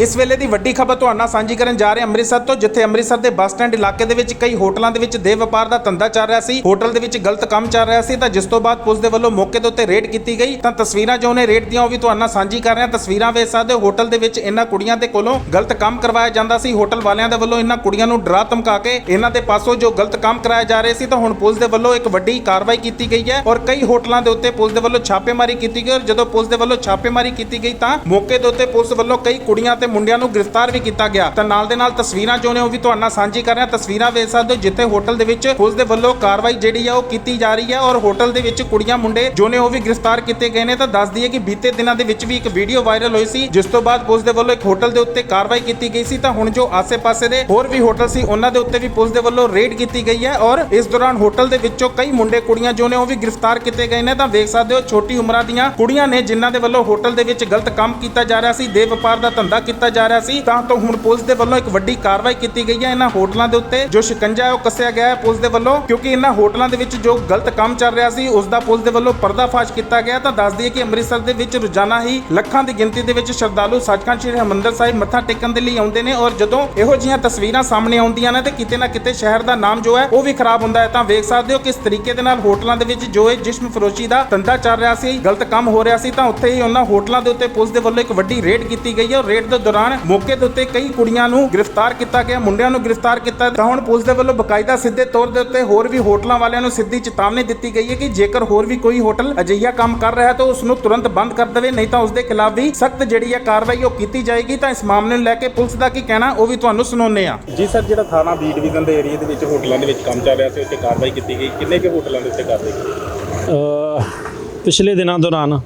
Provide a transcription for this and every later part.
ਇਸ ਵੇਲੇ ਦੀ ਵੱਡੀ ਖਬਰ ਤੁਹਾਡੇ ਨਾਲ ਸਾਂਝੀ ਕਰਨ ਜਾ ਰਹੇ ਅੰਮ੍ਰਿਤਸਰ ਤੋਂ, ਜਿੱਥੇ ਅੰਮ੍ਰਿਤਸਰ ਦੇ ਬੱਸ ਸਟੈਂਡ ਇਲਾਕੇ ਦੇ ਵਿੱਚ ਕਈ ਹੋਟਲਾਂ ਦੇ ਵਿੱਚ ਦੇਹ ਵਪਾਰ ਦਾ ਧੰਦਾ ਚੱਲ ਰਿਹਾ ਸੀ। ਹੋਟਲ ਦੇ ਵਿੱਚ ਗਲਤ ਕੰਮ ਚੱਲ ਰਿਹਾ ਸੀ ਤਾਂ ਜਿਸ ਤੋਂ ਬਾਅਦ ਪੁਲਿਸ ਦੇ ਵੱਲੋਂ ਮੌਕੇ ਦੇ ਉੱਤੇ ਰੇਡ ਕੀਤੀ ਗਈ। ਤਾਂ ਤਸਵੀਰਾਂ ਜੋ ਨੇ ਰੇਡ ਦੀਆਂ ਉਹ ਵੀ ਤੁਹਾਨੂੰ ਨਾਲ ਸਾਂਝੀ ਕਰ ਰਹੇ ਹਾਂ। ਤਸਵੀਰਾਂ ਵੇਖ ਸਕਦੇ ਹੋ, ਹੋਟਲ ਦੇ ਵਿੱਚ ਇਹਨਾਂ ਕੁੜੀਆਂ ਦੇ ਕੋਲੋਂ ਗਲਤ ਕੰਮ ਕਰਵਾਇਆ ਜਾਂਦਾ ਸੀ। ਹੋਟਲ ਵਾਲਿਆਂ ਦੇ ਵੱਲੋਂ ਇਹਨਾਂ ਕੁੜੀਆਂ ਨੂੰ ਡਰਾ ਧਮਕਾ ਕੇ ਇਹਨਾਂ ਦੇ ਪਾਸੋਂ ਜੋ ਗਲਤ ਕੰਮ ਕਰਾਇਆ ਜਾ ਰਹੇ ਸੀ ਤਾਂ ਹੁਣ ਪੁਲਿਸ ਦੇ ਵੱਲੋਂ ਇੱਕ ਵੱਡੀ ਕਾਰਵਾਈ ਕੀਤੀ ਗਈ ਹੈ ਔਰ ਕਈ ਹੋਟਲਾਂ ਦੇ ਉੱਤੇ ਪੁਲਿਸ ਦੇ ਵੱਲੋਂ ਛਾਪੇਮਾਰੀ ਕੀਤੀ ਗਈ ਔਰ ਜਦੋਂ ਪੁਲਿਸ ਦੇ ਵੱਲੋਂ ਛਾਪੇਮਾਰੀ ਕੀਤੀ ਗਈ ਤਾਂ ਮੌਕੇ ਦੇ ਉੱਤੇ ਪੁਲਿਸ ਵੱਲੋਂ ਕਈ ਕੁੜੀਆਂ ਤੇ ਮੁੰਡਿਆਂ ਨੂੰ ਗ੍ਰਿਫਤਾਰ ਵੀ ਕੀਤਾ ਗਿਆ। ਤਾਂ ਨਾਲ ਦੇ ਨਾਲ ਤਸਵੀਰਾਂ ਜੋ ਨੇ ਉਹ ਵੀ ਤੁਹਾਡੇ ਨਾਲ ਸਾਂਝੀ ਕਰ ਰਹੇ। ਤਸਵੀਰਾਂ ਵੇਖ ਸਕਦੇ ਹੋ ਜਿੱਥੇ ਹੋਟਲ ਦੇ ਵਿੱਚ ਪੁਲਿਸ ਦੇ ਵੱਲੋਂ ਕਾਰਵਾਈ ਜਿਹੜੀ ਆ ਉਹ ਕੀਤੀ ਜਾ ਰਹੀ ਹੈ ਔਰ ਹੋਟਲ ਦੇ ਵਿੱਚ ਕੁੜੀਆਂ ਮੁੰਡੇ ਜੋ ਨੇ ਉਹ ਵੀ ਗ੍ਰਿਫਤਾਰ ਕੀਤੇ ਗਏ ਨੇ। ਤਾਂ ਦੱਸ ਦਈਏ ਕਿ ਬੀਤੇ ਦਿਨਾਂ ਦੇ ਵਿੱਚ ਵੀ ਇੱਕ ਵੀਡੀਓ ਵਾਇਰਲ ਹੋਈ ਸੀ, ਜਿਸ ਤੋਂ ਬਾਅਦ ਪੁਲਿਸ ਦੇ ਵੱਲੋਂ ਇੱਕ ਹੋਟਲ ਦੇ ਉੱਤੇ ਕਾਰਵਾਈ ਕੀਤੀ ਗਈ ਸੀ। ਤਾਂ ਹੁਣ ਜੋ ਆਸੇ-ਪਾਸੇ ਦੇ ਹੋਰ ਵੀ ਹੋਟਲ ਸੀ, ਉਹਨਾਂ ਦੇ ਉੱਤੇ ਵੀ ਪੁਲਿਸ ਦੇ ਵੱਲੋਂ ਰੇਡ ਕੀਤੀ ਗਈ ਹੈ ਔਰ ਇਸ ਦੌਰਾਨ ਹੋਟਲ ਦੇ ਵਿੱਚੋਂ ਕਈ ਮੁੰਡੇ, ਕੁੜੀਆਂ ਜੋ ਨੇ ਉਹ ਵੀ ਗ੍ਰਿਫਤਾਰ ਕੀਤੇ ਗਏ ਨੇ। ਤਾਂ ਵੇਖ ਸਕਦੇ ਹੋ ਛੋਟੀ ਉਮਰਾਂ ਦੀਆਂ ਕੁੜੀਆਂ ਨੇ, ਜਿਨ੍ਹਾਂ ਦੇ ਵੱਲੋਂ ਹੋਟਲ ਦੇ ਵਿੱਚ ਗਲਤ ਕੰਮ ਕੀਤਾ ਜਾ ਰਿਹਾ ਸੀ। ਦੇ ਵਪਾਰ ਦਾ ਧੰਦਾ ਕੀਤਾ ਜਾ ਰਿਹਾ ਸੀ, ਤਾਂ ਤੋਂ ਹੁਣ ਪੁਲਿਸ ਦੇ ਵੱਲੋਂ ਇੱਕ ਵੱਡੀ ਕਾਰਵਾਈ ਕੀਤੀ ਗਈ ਹੈ ਇਹਨਾਂ ਹੋਟਲਾਂ ਦੇ ਉੱਤੇ। ਜੋ ਸ਼ਿਕੰਜਾ ਹੈ, ਉਹ ਕੱਸਿਆ ਗਿਆ ਹੈ ਪੁਲਿਸ ਦੇ ਵੱਲੋਂ, ਕਿਉਂਕਿ ਇਹਨਾਂ ਹੋਟਲਾਂ ਦੇ ਵਿੱਚ ਜੋ ਗਲਤ ਕੰਮ ਚੱਲ ਰਿਹਾ ਸੀ, ਉਸ ਦਾ ਪੁਲਿਸ ਦੇ ਵੱਲੋਂ ਪਰਦਾਫਾਸ਼ ਕੀਤਾ ਗਿਆ। ਤਾਂ ਦੱਸ ਦਈਏ ਕਿ ਅੰਮ੍ਰਿਤਸਰ ਦੇ ਵਿੱਚ ਰੋਜ਼ਾਨਾ ਹੀ ਲੱਖਾਂ ਦੀ ਗਿਣਤੀ ਦੇ ਵਿੱਚ ਸ਼ਰਧਾਲੂ ਸੱਚਖੰਡ ਸ੍ਰੀ ਹਰਿਮੰਦਰ ਸਾਹਿਬ ਮੱਥਾ ਟੇਕਣ ਦੇ ਲਈ ਆਉਂਦੇ ਨੇ ਔਰ ਜਦੋਂ ਇਹੋ ਜਿਹੀਆਂ ਤਸਵੀਰਾਂ ਸਾਹਮਣੇ ਆਉਂਦੀਆਂ ਨੇ, ਤੇ ਕਿਤੇ ਨਾ ਕਿਤੇ ਸ਼ਹਿਰ ਦਾ ਨਾਮ ਜੋ ਹੈ, ਉਹ ਵੀ ਖਰਾਬ ਹੁੰਦਾ ਹੈ। ਤਾਂ ਵੇਖ ਸਕਦੇ ਹੋ ਕਿਸ ਤਰੀਕੇ ਦੇ ਨਾਲ ਹੋਟਲਾਂ ਦੇ ਵਿੱਚ ਜੋ ਇਹ ਜਿਸਮ ਫਰੋਸ਼ੀ ਦਾ ਧੰਦਾ ਚੱਲ ਰਿਹਾ ਸੀ, ਗਲਤ ਕੰਮ ਹੋ ਰਿਹਾ ਸੀ, ਤਾਂ ਉੱਥੇ ਹੀ ਉਹਨਾਂ ਹੋਟਲਾਂ ਦੇ ਉੱਤੇ ਪੁਲਿਸ ਦੇ ਵੱਲੋਂ ਇੱਕ ਵੱਡੀ ਰੇਡ ਕੀਤੀ ਗਈ ਹੈ। ਔਰ ਰੇਡ ਦੇ ਦੌਰਾਨ ਮੌਕੇ ਦੇ ਉੱਤੇ ਕਈ ਕੁੜੀਆਂ ਨੂੰ ਗ੍ਰਿਫਤਾਰ ਕੀਤਾ ਗਿਆ ਮੁੰਡਿਆਂ ਨੂੰ ਗ੍ਰਿਫਤਾਰ ਕੀਤਾ। ਤਾਂ ਹੁਣ ਪੁਲਿਸ ਦੇ ਵੱਲੋਂ ਬਕਾਇਦਾ ਸਿੱਧੇ ਤੌਰ ਦੇ ਉੱਤੇ ਹੋਰ ਵੀ ਹੋਟਲਾਂ ਵਾਲਿਆਂ ਨੂੰ ਸਿੱਧੀ ਚੇਤਾਵਨੀ ਦਿੱਤੀ ਗਈ ਹੈ ਕਿ ਜੇਕਰ ਹੋਰ ਵੀ ਕੋਈ ਹੋਟਲ ਅਜਿਹਾ ਕੰਮ ਕਰ ਰਿਹਾ ਹੈ ਤਾਂ ਉਸ ਨੂੰ ਤੁਰੰਤ ਬੰਦ ਕਰ ਦੇਵੇ ਨਹੀਂ ਤਾਂ ਉਸ ਦੇ ਖਿਲਾਫ ਵੀ ਸਖਤ ਜਿਹੜੀ ਹੈ ਕਾਰਵਾਈ ਉਹ ਕੀਤੀ ਜਾਏਗੀ। ਤਾਂ ਇਸ ਮਾਮਲੇ ਨੂੰ ਲੈ ਕੇ ਪੁਲਿਸ ਦਾ ਕੀ ਕਹਿਣਾ ਉਹ ਵੀ ਤੁਹਾਨੂੰ ਸੁਣਾਉਂਦੇ ਆ ਜੀ ਸਰ ਜਿਹੜਾ ਥਾਣਾ ਬੀ ਡਿਵੀਜ਼ਨ ਦੇ ਏਰੀਆ ਦੇ ਵਿੱਚ ਹੋਟਲਾਂ ਦੇ ਵਿੱਚ ਕੰਮ ਚੱਲ ਰਿਹਾ ਸੀ ਉੱਥੇ ਕਾਰਵਾਈ ਕੀਤੀ ਗਈ। ਕਿੰਨੇ ਕੁ ਹੋਟਲਾਂ ਦੇ ਉੱਤੇ ਕਾਰਵਾਈ ਕੀਤੀ ਪਿਛਲੇ ਦਿਨਾਂ ਦੌਰਾਨ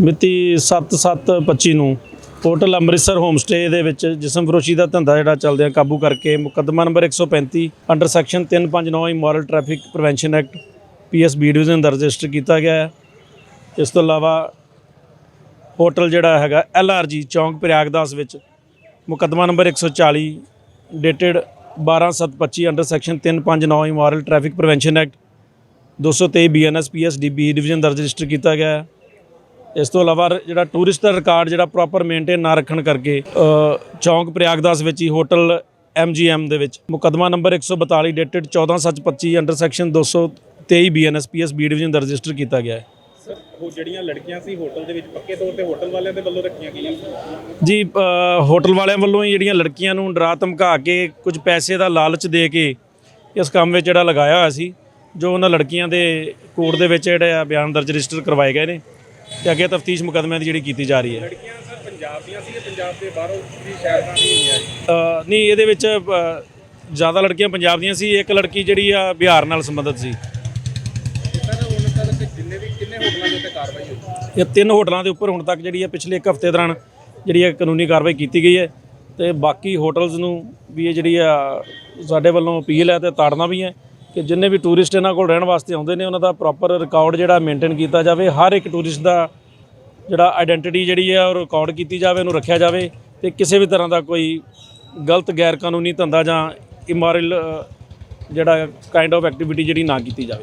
ਮਿਤੀ 7/7/25 ਨੂੰ ਹੋਟਲ ਅੰਮ੍ਰਿਤਸਰ ਹੋਮ ਸਟੇ ਦੇ ਵਿੱਚ ਜਿਸਮ ਫਰੋਸ਼ੀ ਦਾ ਧੰਦਾ ਜਿਹੜਾ ਚੱਲਦਿਆਂ ਕਾਬੂ ਕਰਕੇ ਮੁਕੱਦਮਾ number 135 under section 359 immoral traffic prevention act PS B division ਦਾ ਰਜਿਸਟਰ ਕੀਤਾ ਗਿਆ ਹੈ। ਇਸ ਤੋਂ ਇਲਾਵਾ ਹੋਟਲ ਜਿਹੜਾ ਹੈਗਾ ਐਲਆਰਜੀ ਚੌਂਕ ਪ੍ਰਯਾਗਦਾਸ ਵਿੱਚ ਮੁਕੱਦਮਾ number 140 dated 12/7/25 under section 359 immoral traffic prevention act 223 BNS PSDB division ਦਾ ਰਜਿਸਟਰ ਕੀਤਾ ਗਿਆ ਹੈ। ਇਸ ਤੋਂ ਇਲਾਵਾ ਜਿਹੜਾ ਟੂਰਿਸਟ ਦਾ ਰਿਕਾਰਡ ਜਿਹੜਾ ਪ੍ਰੋਪਰ ਮੇਨਟੇਨ ਨਾ ਰੱਖਣ ਕਰਕੇ ਚੌਂਕ ਪ੍ਰਯਾਗਦਾਸ ਵਿੱਚ ਹੀ ਹੋਟਲ ਐਮਜੀਐਮ ਦੇ ਵਿੱਚ। ਮੁਕੱਦਮਾ number 142 dated 14/7/25 under section 223 BNS PSB division ਦਰਜ ਰਜਿਸਟਰ ਕੀਤਾ ਗਿਆ ਹੈ। ਸਰ ਉਹ ਜਿਹੜੀਆਂ ਲੜਕੀਆਂ ਸੀ ਹੋਟਲ ਦੇ ਵਿੱਚ ਪੱਕੇ ਤੌਰ ਤੇ ਹੋਟਲ ਵਾਲਿਆਂ ਦੇ ਵੱਲੋਂ ਰੱਖੀਆਂ ਗਈਆਂ ਜੀ ਹੋਟਲ ਵਾਲਿਆਂ ਵੱਲੋਂ ਹੀ ਜਿਹੜੀਆਂ ਲੜਕੀਆਂ ਨੂੰ ਡਰਾ ਧਮਕਾ ਕੇ ਕੁਝ ਪੈਸੇ ਦਾ ਲਾਲਚ ਦੇ ਕੇ ਇਸ ਕੰਮ ਵਿੱਚ ਜਿਹੜਾ ਲਗਾਇਆ ਹੋਇਆ ਸੀ ਜੋ ਉਹਨਾਂ ਲੜਕੀਆਂ ਦੇ ਕੋਰਟ ਦੇ ਵਿੱਚ ਜਿਹੜੇ ਆ ਬਿਆਨ ਦਰਜ ਰਜਿਸਟਰ ਕਰਵਾਏ ਗਏ ਨੇ। ਤੇ ਅੱਗੇ ਤਫਤੀਸ਼ ਮੁਕੱਦਮਿਆਂ ਦੀ ਜਿਹੜੀ ਕੀਤੀ ਜਾ ਰਹੀ ਹੈ। ਲੜਕੀਆਂ ਸਰ ਪੰਜਾਬ ਦੀਆਂ ਸੀ ਪੰਜਾਬ ਦੇ ਬਾਹਰੋਂ ਵੀ ਸ਼ਹਿਰ ਦਾ ਨਹੀਂ ਹੋਈਆਂ ਜੀ ਅ, ਨਹੀਂ ਇਹਦੇ ਵਿੱਚ ਅ, ਜ਼ਿਆਦਾ ਲੜਕੀਆਂ ਪੰਜਾਬ ਦੀਆਂ ਸੀ ਇੱਕ ਲੜਕੀ ਜਿਹੜੀ ਆ ਬਿਹਾਰ ਨਾਲ ਸੰਬੰਧਿਤ ਸੀ। ਤੇ ਸਰ ਹੁਣ ਤੱਕ ਜਿੰਨੇ ਵੀ ਕਿੰਨੇ ਹੋਟਲਾਂ ਦੇ ਉੱਤੇ ਕਾਰਵਾਈ ਹੋਈ? ਇਹ ਤਿੰਨ ਹੋਟਲਾਂ ਦੇ ਉੱਪਰ ਹੁਣ ਤੱਕ ਜਿਹੜੀ ਹੈ ਪਿਛਲੇ ਇੱਕ ਹਫ਼ਤੇ ਦੌਰਾਨ ਜਿਹੜੀ ਹੈ ਕਾਨੂੰਨੀ ਕਾਰਵਾਈ ਕੀਤੀ ਗਈ ਹੈ ਤੇ ਬਾਕੀ ਹੋਟਲਸ ਨੂੰ ਵੀ ਇਹ ਜਿਹੜੀ ਆ ਸਾਡੇ ਵੱਲੋਂ ਅਪੀਲ ਹੈ ਤੇ ਤਾੜਨਾ ਵੀ ਹੈ। ਕਿ ਜਿੰਨੇ ਵੀ ਟੂਰਿਸਟ ਇਹਨਾਂ ਕੋਲ ਰਹਿਣ ਵਾਸਤੇ ਆਉਂਦੇ ਨੇ, ਉਹਨਾਂ ਦਾ ਪ੍ਰੋਪਰ ਰਿਕਾਰਡ ਜਿਹੜਾ ਮੇਨਟੇਨ ਕੀਤਾ ਜਾਵੇ, ਹਰ ਇੱਕ ਟੂਰਿਸਟ ਦਾ ਜਿਹੜਾ ਆਇਡੈਂਟੀਟੀ ਜਿਹੜੀ ਹੈ ਉਹ ਰਿਕਾਰਡ ਕੀਤੀ ਜਾਵੇ, ਉਹਨੂੰ ਰੱਖਿਆ ਜਾਵੇ ਤੇ ਕਿਸੇ ਵੀ ਤਰ੍ਹਾਂ ਦਾ ਕੋਈ ਗਲਤ ਗੈਰ ਕਾਨੂੰਨੀ ਧੰਦਾ ਜਾਂ ਇਮੋਰਲ ਜਿਹੜਾ ਕਾਈਂਡ ਆਫ ਐਕਟੀਵਿਟੀ ਜਿਹੜੀ ਨਾ ਕੀਤੀ ਜਾਵੇ।